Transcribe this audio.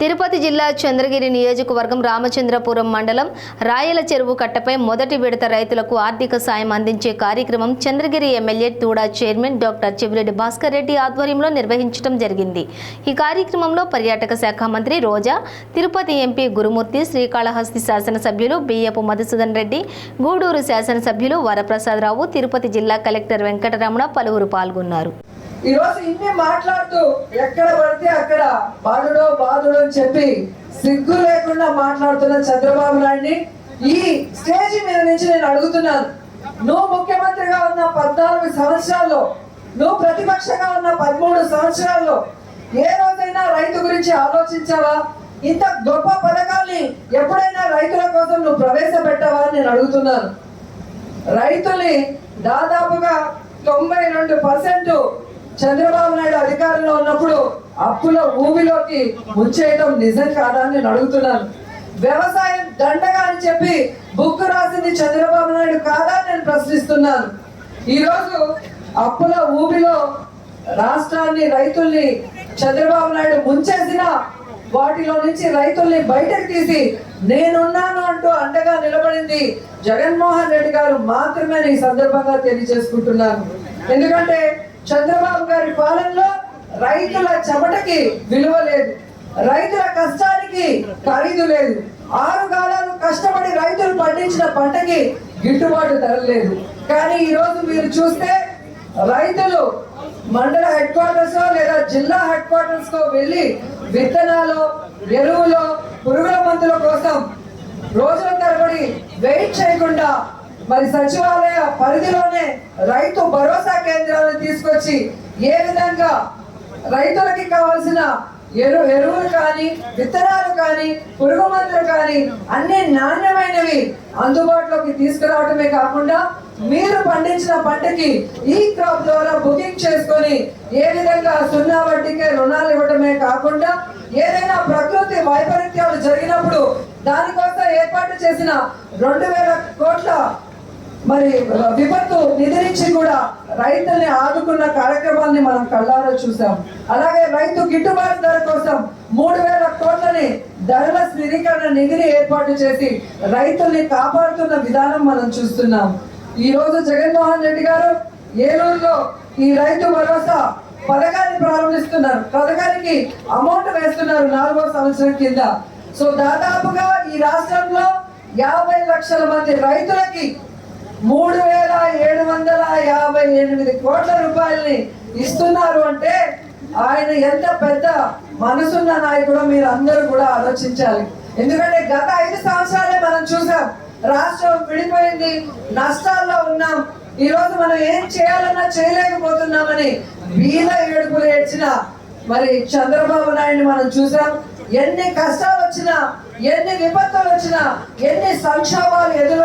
తిరుపతి జిల్లా చంద్రగిరి నియోజకవర్గం రామచంద్రపురం మండలం రాయల చెరువు కట్టపై మొదటి విడత రైతులకు ఆర్థిక సాయం అందించే కార్యక్రమం Chandragiri MLA TUDA chairman doctor Chevireddy Bhaskar Reddy ఆధ్వర్యంలో నిర్వహించడం జరిగింది. ఈ కార్యక్రమంలో పర్యాటక శాఖ మంత్రి రోజా తిరుపతి ఎంపీ గురుమూర్తి శ్రీకాళహస్తి శాసనసభ్యులు బియ్యపు మధుసూదన్ రెడ్డి గూడూరు శాసనసభ్యులు వరప్రసాదరావు తిరుపతి జిల్లా కలెక్టర్ వెంకటరమణ పలువురు పాల్గొన్నారు. ఈరోజు ఇన్ని మాట్లాడుతూ ఎక్కడ పడితే అక్కడ బాధుడో బాధుడో అని చెప్పి సిగ్గు లేకుండా మాట్లాడుతున్న చంద్రబాబు నాయుడిని ఈ స్టేజ్ మీద నుంచి నేను అడుగుతున్నాను. నువ్వు ముఖ్యమంత్రిగా ఉన్న పద్నాలుగు సంవత్సరాల్లో నువ్వు ప్రతిపక్షంగా ఉన్న పదమూడు సంవత్సరాల్లో ఏ రోజైనా రైతు గురించి ఆలోచించావా? ఇంత గొప్ప పథకాల్ని ఎప్పుడైనా రైతుల కోసం నువ్వు ప్రవేశపెట్టావా అని నేను అడుగుతున్నాను. రైతుల్ని దాదాపుగా తొంభై రెండు పర్సెంట్ చంద్రబాబు నాయుడు అధికారంలో ఉన్నప్పుడు అప్పుల ఊబిలోకి ముంచేయటం నిజం కాదా అని నేను అడుగుతున్నాను. వ్యవసాయం దండగా అని చెప్పి బుక్ రాసింది చంద్రబాబు నాయుడు కాదా నేను ప్రశ్నిస్తున్నాను. ఈరోజు అప్పుల ఊబిలో రాష్ట్రాన్ని రైతుల్ని చంద్రబాబు నాయుడు ముంచేసిన వాటిలో నుంచి రైతుల్ని బయటకు తీసి నేనున్నాను అంటూ అండగా నిలబడింది జగన్మోహన్ రెడ్డి గారు మాత్రమే ఈ సందర్భంగా తెలియజేసుకుంటున్నాను. ఎందుకంటే చంద్రబాబు గారి పాలనలో రైతుల చెమటకి విలువ లేదు. రైతుల కష్టానికి ఖరీదు లేదు. ఆరు కాలాలు కష్టపడి రైతులు పండించిన పంటకి గిట్టుబాటు ధర లేదు. కానీ ఈ రోజు మీరు చూస్తే రైతులు మండల హెడ్ క్వార్టర్స్ లేదా జిల్లా హెడ్ క్వార్టర్స్ కో వెళ్ళి విత్తనాలు ఎరువులు పురుగుల మందుల కోసం రోజుల తరబడి వెయిట్ చేయకుండా మరి సచివాలయ పరిధిలోనే రైతు భరోసా కేంద్రాలను తీసుకొచ్చి ఏ విధంగా రైతులకి కావాల్సిన ఎరు ఎరువులు కానీ విత్తనాలు కానీ పురుగు మందులు కానీ అన్ని నాణ్యమైనవి అందుబాటులోకి తీసుకురావటమే కాకుండా మీరు పండించిన పంటకి ఈ క్రాప్ ద్వారా బుకింగ్ చేసుకొని ఏ విధంగా సున్నా వడ్డీకే రుణాలు ఇవ్వటమే కాకుండా ఏదైనా ప్రకృతి వైపరీత్యాలు జరిగినప్పుడు దానికోసం ఏర్పాటు చేసిన రెండు వేల కోట్ల మరి విపత్తు నిధి కూడా రైతుల్ని ఆదుకున్న కార్యక్రమాన్ని మనం కళ్ళారా చూసాం. అలాగే రైతు గిట్టుబాటు ధర కోసం మూడు వేల కోట్లని ధరల స్థిరీకరణ నిధిని ఏర్పాటు చేసి రైతుల్ని కాపాడుతున్న విధానం మనం చూస్తున్నాం. ఈ రోజు జగన్మోహన్ రెడ్డి గారు ఏలూరులో ఈ రైతు భరోసా పథకాన్ని ప్రారంభిస్తున్నారు. పథకానికి అమౌంట్ వేస్తున్నారు నాలుగో సంవత్సరం కింద. సో దాదాపుగా ఈ రాష్ట్రంలో యాభై లక్షల మంది రైతులకి మూడు వేల ఏడు వందల యాభై ఎనిమిది కోట్ల రూపాయలని ఇస్తున్నారు అంటే ఆయన ఎంత పెద్ద మనసున్న నాయకుడో మీరు అందరూ కూడా ఆలోచించాలి. ఎందుకంటే గత ఐదు సంవత్సరాలే మనం చూసాం రాష్ట్రం విడిపోయింది నష్టాల్లో ఉన్నాం. ఈ రోజు మనం ఏం చేయాలన్నా చేయలేకపోతున్నామని వీల ఏడుపులు ఏడ్చిన మరి చంద్రబాబు నాయుడిని మనం చూసాం. ఎన్ని కష్టాలు వచ్చినా ఎన్ని విపత్తులు వచ్చినా ఎన్ని సంక్షోభాలు ఎదురు